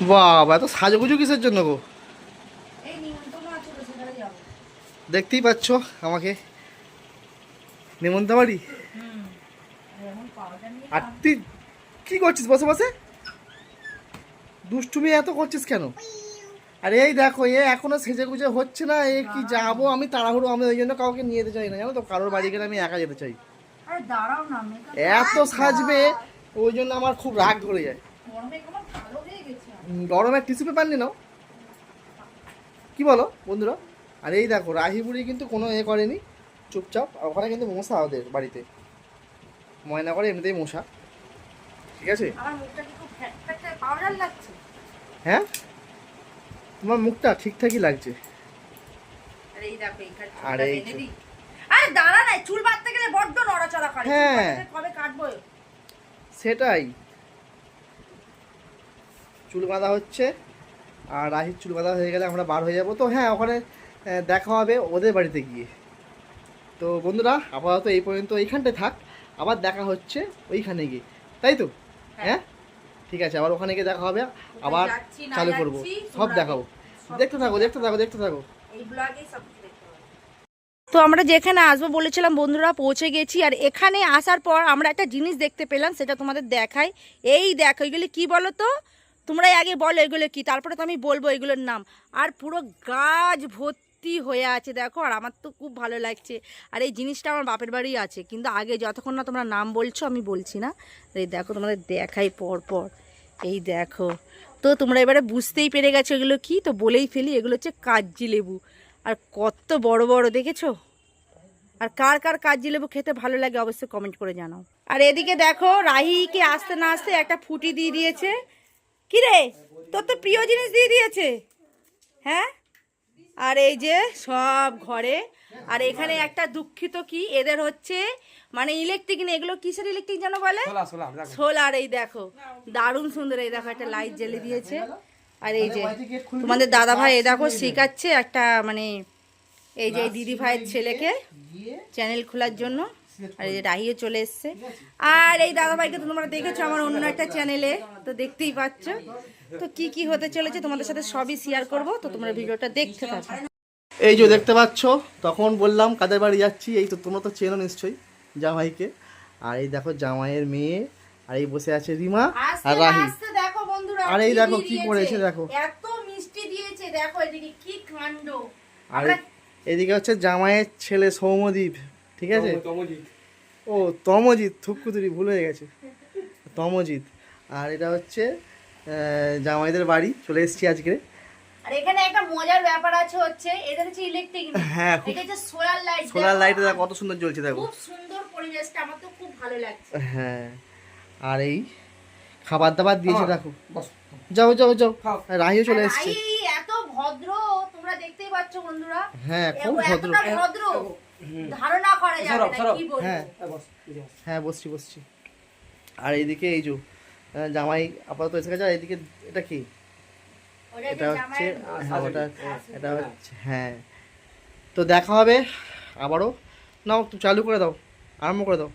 বাবা এত সাজুগুজু কিসের জন্য গো? দেখতেই পাচ্ছ আমাকে। নেমন্ত বাড়ি আর তুই কি করছিস বসে বসে? দুষ্টুমি এত করছিস কেন? আরে এই দেখো এ এখনও সেজে গুজে হচ্ছে না এ কি যাব আমি তাড়াহুড়ো আমি ওই জন্য কাউকে নিয়ে যেতে চাই না জানো তো? কারোর বাড়ি গেলে আমি একা যেতে চাই। এত সাজবে ওই জন্য আমার খুব রাগ ধরে যায়। গরমে টিস্যু পেপার নিয়ে নাও। কি বলো বন্ধুরা? আর এই দেখো রাহি বুড়ি কিন্তু কোনো এ করেনি। চুপচাপ আর ওখানে কিন্তু মশা ওদের বাড়িতে। ময়না করে এমনিতেই মশা। ঠিক আছে? হ্যাঁ? তোমার মুখটা ঠিকঠাকই লাগছে। আরে দাঁড়া না চুল বাঁধতে গেলে বড্ড নড়াচড়া করে। হ্যাঁ। কবে কাটবো? সেটাই। চুল বাঁধা হচ্ছে আর রাহির চুল বাঁধা হয়ে গেলে আমরা বার হয়ে যাব। তো হ্যাঁ ওখানে দেখা হবে ওদের বাড়িতে গিয়ে। তো বন্ধুরা আপাতত এই পর্যন্ত এইখানটায় থাক আবার দেখা হচ্ছে ওইখানে গিয়ে। তাই তো? হ্যাঁ। ঠিক আছে আবার ওখানে গিয়ে দেখা হবে আবার চালু করব। সব দেখাবো। দেখতে থাকো দেখতে থাকো দেখতে থাকো। এই ব্লগেই সব কিছু দেখতে পাবে তো আমরা যেখানে আসব বলেছিলাম বন্ধুরা পৌঁছে গেছি আর এখানে আসার পর আমরা একটা জিনিস দেখতে পেলাম সেটা তোমাদের দেখাই। এই দেখো এগুলি কি বলো তো তোমরাই আগে বলো এগুলো কি, তারপরে তো আমি বলব এগুলোর নাম। আর পুরো গাছ ভর্তি হয়ে আছে, দেখো, আর আমার তো খুব ভালো লাগছে। আর এই জিনিসটা আমার বাপের বাড়ি আছে, কিন্তু আগে যতক্ষণ না তোমরা নাম বলছো, আমি বলছি না। এই দেখো, তোমাদের দেখাই পর পর এই দেখো, তো তোমরা এবারে বুঝতেই পেরে গেছো এগুলো কি, তো বলেই ফেলি, এগুলো হচ্ছে কাগজি লেবু। আর কত বড় বড়, দেখেছ? আর কার কার কাগজি লেবু খেতে ভালো লাগে, অবশ্যই কমেন্ট করে জানাও। আর এদিকে দেখো, রাহিকে আসতে না আসতে একটা ফুটি দিয়ে দিয়েছে। কি রে তোর তো প্রিয় জিনিস দিয়ে দিয়েছে। হ্যাঁ? আর এই যে সব ঘরে আর এখানে একটা দুঃখিত কি এদের হচ্ছে মানে ইলেকট্রিক নেই এগুলো কিসের ইলেকট্রিক যেন বলে? সোলার এই দেখো। দারুণ সুন্দর এই দেখো একটা লাইট জ্বেলে দিয়েছে। আর এই যে তোমাদের দাদা ভাই এই দেখো শেখাচ্ছে একটা মানে এই যে দিদি ভাইয়ের ছেলেকে চ্যানেল খোলার জন্য। আর এই যে রাহিও চলে এসছে। আর এই দাদা ভাইকে তো তোমরা দেখেছ আমার অন্য একটা চ্যানেলে তো দেখতেই পাচ্ছ। তো কি কি হতে চলেছে তোমাদের সাথে সবই শেয়ার করব তো তোমরা ভিডিওটা দেখতে থাকো। এই যে দেখতে পাচ্ছ তখন বললাম কাদের বাড়ি যাচ্ছি? এই তো তোমরা তো চেনো নিশ্চয়ই জামাইকে। আর এই দেখো জামাইয়ের মেয়ে আর এই বসে আছে রিমা আর রাহি। আস্তে দেখো বন্ধুরা আর এই দেখো কি। করেছে দেখো। এত মিষ্টি দিয়েছে দেখো এদিকে কি কাণ্ড। আর এদিকে হচ্ছে জামাইয়ের ছেলে সৌমদীপ ঠিক আছে? ও তমজিৎ থুকুতুরি ভুল হয়ে গেছে। তমজিৎ। আর এটা হচ্ছে জামাইদের বাড়ি চলে এসেছি আজকে। আর এখানে একটা মজার ব্যাপার আছে হচ্ছে এটা হচ্ছে ইলেকট্রিক হ্যাঁ এটা হচ্ছে সোলার লাইট সোলার লাইটে দেখো কত সুন্দর জ্বলছে দেখো। খুব সুন্দর পরিবেশটা আমার তো খুব ভালো লাগছে। হ্যাঁ। আর এই খাবার দাবার দিয়েছে দেখো। যাও যাও যাও। রাহিও চলে এসছে। এত ভদ্র তোমরা দেখতেই পাচ্ছ বন্ধুরা। হ্যাঁ খুব ভদ্র। ভদ্র। ধারণা করা যাবে না কি বলব? হ্যাঁ। হ্যাঁ বসছি বসছি। আর এইদিকে এই যে জামাই আপাতত এসে গেছে আর এইদিকে এটা কি? এটা হচ্ছে হ্যাঁ ওটা এটা হচ্ছে হ্যাঁ। তো দেখা হবে আবারও। নাও তুমি চালু করে দাও আরম্ভ করে দাও।